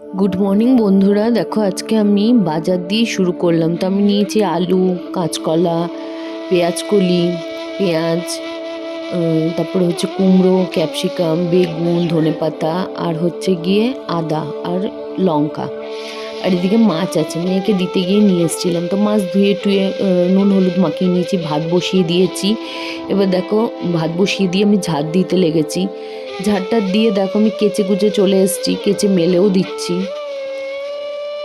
Good morning বন্ধুরা। দেখো, আজকে আমি বাজার দিয়ে শুরু করলাম। তো আমি নিয়েছি আলু, কাঁচকলা পেঁয়াজ কলি পেঁয়াজ তারপরে হচ্ছে কুমড়ো, ক্যাপসিকাম, বেগুন, ধনেপাতা, আর হচ্ছে গিয়ে আদা আর লঙ্কা। আর এদিকে মাছ আছে। মেয়েকে দিতে গিয়ে নিয়ে এসেছিলাম। তো মাছ ধুয়ে টুয়ে নুন, হলুদ মাখিয়ে নিয়েছি, ভাত বসিয়ে দিয়েছি। এবার দেখো, ভাত বসিয়ে দিয়ে আমি ঝাড় দিতে লেগেছি। ঝাড়টা দিয়ে দেখো, আমি কেচে কুচে চলে এসছি, কেচে মেলেও দিচ্ছি।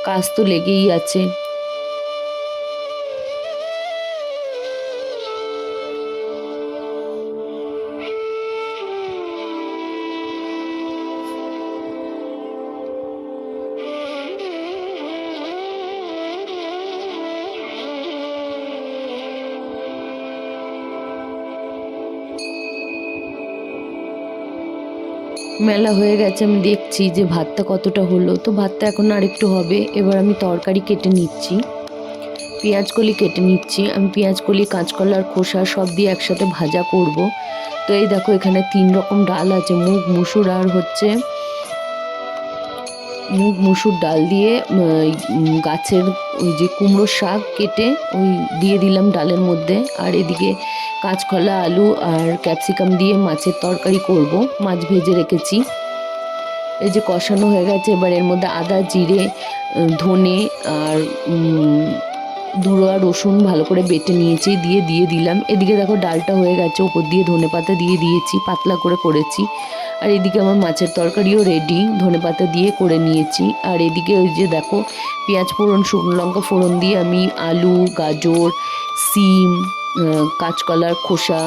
কাজ তো লেগেই আছে। মেলা হয়ে গেছে, আমি দেখছি যে ভাতটা কতটা হলো। তো ভাতটা এখন আরেকটু হবে, এবার আমি তরকারি কেটে নিচ্ছি। পেঁয়াজ কলি কেটে নিচ্ছি, আমি পেঁয়াজ কলি কাঁচকলার খোসা সব দিয়ে একসাথে ভাজা করব। তো এই দেখো এখানে তিন রকম ডাল আছে, মুগ, মুসুর, আর হচ্ছে মুগ মুসুর ডাল দিয়ে গাছের ওই যে কুমড়ো শাক কেটে ওই দিয়ে দিলাম ডালের মধ্যে। আর এদিকে কাঁচকলা আলু আর ক্যাপসিকাম দিয়ে মাছের তরকারি করব মাছ ভেজে রেখেছি। এই যে কষানো হয়ে গেছে এবার এর মধ্যে আদা জিরে ধনে আর উম, আর রসুন ভালো করে বেটে নিয়েছি দিয়ে দিয়ে দিলাম। এদিকে দেখো ডালটা হয়ে গেছে ওপর দিয়ে ধনে পাতা দিয়ে দিয়েছি পাতলা করে করেছি। আর এদিকে আমার মাছের তরকারিও রেডি ধনে পাতা দিয়ে করে নিয়েছি। আর এদিকে ওই যে দেখো, পেঁয়াজ ফোড়ন, শুকনো লঙ্কা ফোড়ন দিয়ে আমি আলু, গাজর, সিম কাঁচকলার খোসা,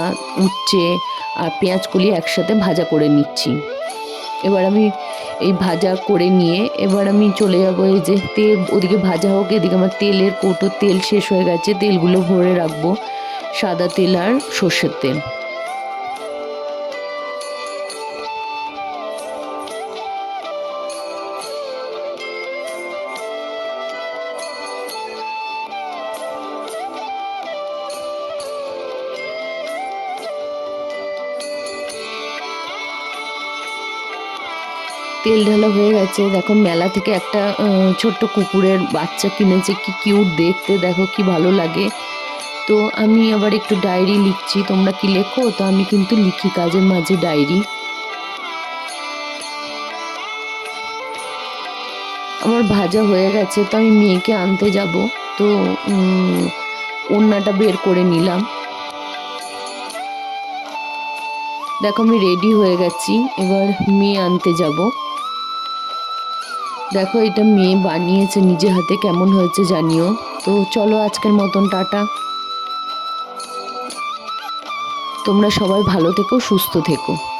উচ্ছে আর পেঁয়াজ কলি একসাথে ভাজা করে নিচ্ছি। এবার আমি এই ভাজা করে নিয়ে এবার আমি চলে যাব এই যে তেল, ওদিকে ভাজা হোক, এদিকে আমার তেলের কৌটো তেল শেষ হয়ে গেছে, তেলগুলো ভরে রাখব। সাদা তেল আর সর্ষের তেল। তেল ঢালা হয়ে গেছে। দেখো মেলা থেকে একটা ছোট্ট কুকুরের বাচ্চা কিনেছে। কি কিউট দেখতে দেখো কি ভালো লাগে। তো আমি আবার একটু ডায়েরি লিখছি। তোমরা কি লেখো? তো আমি কিন্তু লিখি কাজের মাঝে ডায়েরি আমার ভাজা হয়ে গেছে তো আমি মেয়েকে আনতে যাব। তো উম, ওড়নাটা বের করে নিলাম। দেখো আমি রেডি হয়ে গেছি। এবার মেয়ে আনতে যাব। দেখো, এটা মেয়ে বানিয়েছে নিজে হাতে কেমন হয়েছে জানিও। তো চলো আজকের মতন, টাটা। তোমরা সবাই ভালো থেকো, সুস্থ থেকো।